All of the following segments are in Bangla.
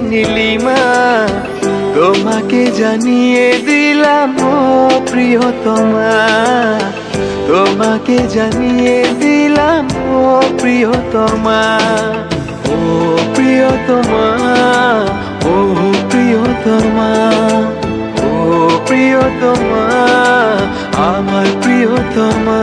নীলিমা, তোমাকে জানিয়ে দিলাম ও প্রিয়তমা। তোমাকে জানিয়ে দিলাম ও প্রিয়তমা। ও প্রিয়তমা ও প্রিয়তমা। ও প্রিয়তমা, আমার প্রিয়তমা।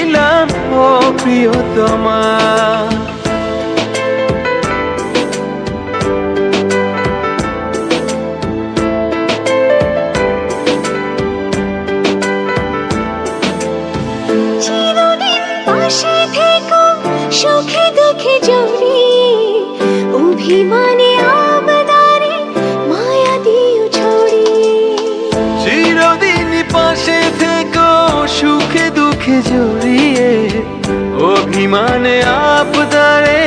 ও প্রিয়তমা। সুখে দুঃখে জড়িয়ে অভিমানে আবদারে মায়া দিও ছড়িয়ে চিরদিন পাশে থেকো সুখে দুঃখে অভিমানে আপদারে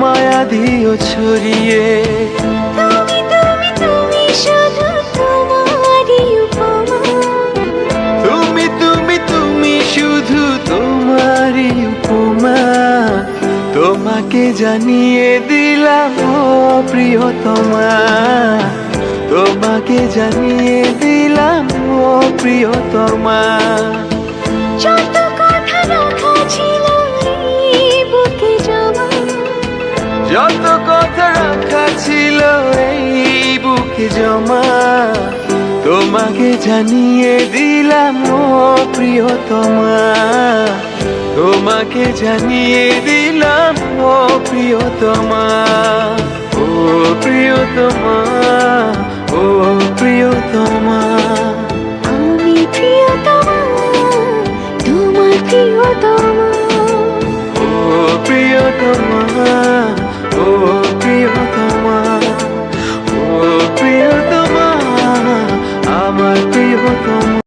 মায়া দিও ছড়িয়ে। তুমি তুমি তুমি শুধু তোমারই উপমা। তোমাকে জানিয়ে দিলাম প্রিয়তমা। তোমাকে জানিয়ে দিলাম প্রিয়তমা। যত কথা রাখা ছিল এই বুকে জমা তোমাকে জানিয়ে দিলাম ও প্রিয়তমা। তোমাকে জানিয়ে দিলাম ও প্রিয়তমা। ও প্রিয় তোমা ও প্রিয় তোমা প্রিয়তমা তোমার প্রিয়তমা। ও